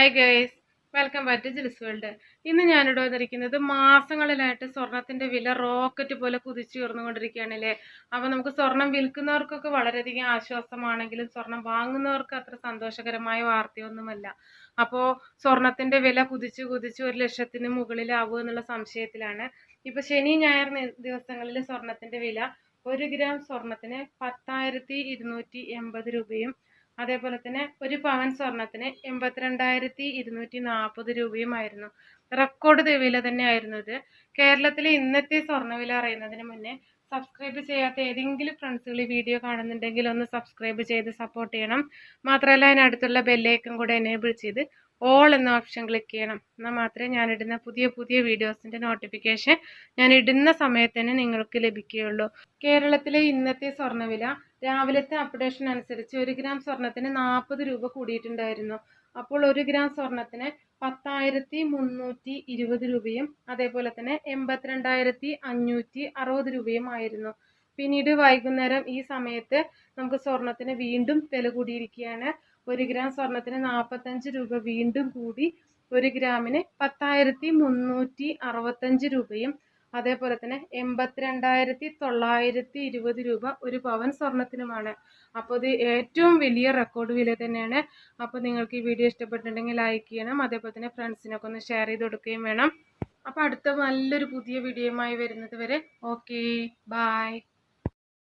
Hi guys welcome back to Jil's world ഇന്ന് ഞാനിവിടെ വന്നിരിക്കുന്നത് മാസങ്ങളിലായിട്ട് സ്വർണത്തിന്റെ വില റോക്കറ്റ് പോലെ കുതിച്ചു ഉയർന്നുകൊണ്ടിരിക്കുകയാണല്ലേ? അപ്പോൾ നമുക്ക് സ്വർണം വിൽക്കുന്നവർക്കൊക്കെ വളരെയധികം ആശ്വാസമാണെങ്കിലും സ്വർണം വാങ്ങുന്നവർക്ക് അത്ര സന്തോഷകരമായ വാർത്തയൊന്നുമല്ല. അപ്പോൾ സ്വർണത്തിന്റെ വില കുതിച്ചു കുതിച്ചു ഒരു ലക്ഷത്തിന് മുകളിലാവുക എന്നുള്ള സംശയത്തിലാണ്. ഇപ്പോൾ ശനി ഞായർ ദിവസങ്ങളിൽ സ്വർണത്തിന്റെ വില ഒരു ഗ്രാം സ്വർണത്തിന് പത്തായിരത്തി ഇരുന്നൂറ്റി എൺപത് രൂപയും അതേപോലെ തന്നെ ഒരു പവൻ സ്വർണത്തിന് എൺപത്തിരണ്ടായിരത്തി ഇരുന്നൂറ്റി നാൽപ്പത് രൂപയുമായിരുന്നു. റെക്കോർഡ് വില തന്നെയായിരുന്നു ഇത്. കേരളത്തിലെ ഇന്നത്തെ സ്വർണവില അറിയുന്നതിന് മുന്നേ സബ്സ്ക്രൈബ് ചെയ്യാത്ത ഏതെങ്കിലും ഫ്രണ്ട്സുകൾ ഈ വീഡിയോ കാണുന്നുണ്ടെങ്കിൽ ഒന്ന് സബ്സ്ക്രൈബ് ചെയ്ത് സപ്പോർട്ട് ചെയ്യണം. മാത്രമല്ല അതിനടുത്തുള്ള ബെല്ലൈക്കൺ കൂടെ എനേബിൾ ചെയ്ത് ഓൾ എന്ന ഓപ്ഷൻ ക്ലിക്ക് ചെയ്യണം. എന്നാൽ മാത്രമേ ഞാനിടുന്ന പുതിയ പുതിയ വീഡിയോസിന്റെ നോട്ടിഫിക്കേഷൻ ഞാൻ ഇടുന്ന സമയത്ത് തന്നെ നിങ്ങൾക്ക് ലഭിക്കുകയുള്ളൂ. കേരളത്തിലെ ഇന്നത്തെ സ്വർണവില രാവിലത്തെ അപ്ഡേഷൻ അനുസരിച്ച് ഒരു ഗ്രാം സ്വർണത്തിന് നാൽപ്പത് രൂപ കൂടിയിട്ടുണ്ടായിരുന്നു. അപ്പോൾ ഒരു ഗ്രാം സ്വർണത്തിന് പത്തായിരത്തി മുന്നൂറ്റി ഇരുപത് രൂപയും അതേപോലെ തന്നെ എൺപത്തിരണ്ടായിരത്തി അഞ്ഞൂറ്റി അറുപത് രൂപയും ആയിരുന്നു. പിന്നീട് വൈകുന്നേരം ഈ സമയത്ത് നമുക്ക് സ്വർണത്തിന് വീണ്ടും വില കൂടിയിരിക്കുകയാണ്. ഒരു ഗ്രാം സ്വർണത്തിന് നാൽപ്പത്തഞ്ച് രൂപ വീണ്ടും കൂടി ഒരു ഗ്രാമിന് പത്തായിരത്തി മുന്നൂറ്റി അറുപത്തഞ്ച് രൂപയും അതേപോലെ തന്നെ എൺപത്തിരണ്ടായിരത്തി തൊള്ളായിരത്തി ഇരുപത് രൂപ ഒരു പവൻ സ്വർണത്തിനുമാണ്. അപ്പോൾ ഇത് ഏറ്റവും വലിയ റെക്കോർഡ് വില തന്നെയാണ്. അപ്പോൾ നിങ്ങൾക്ക് ഈ വീഡിയോ ഇഷ്ടപ്പെട്ടിട്ടുണ്ടെങ്കിൽ ലൈക്ക് ചെയ്യണം. അതേപോലെ തന്നെ ഫ്രണ്ട്സിനൊക്കെ ഒന്ന് ഷെയർ ചെയ്ത് കൊടുക്കുകയും വേണം. അപ്പോൾ അടുത്ത നല്ലൊരു പുതിയ വീഡിയോയുമായി വരുന്നത് വരെ ഓക്കേ ബായ്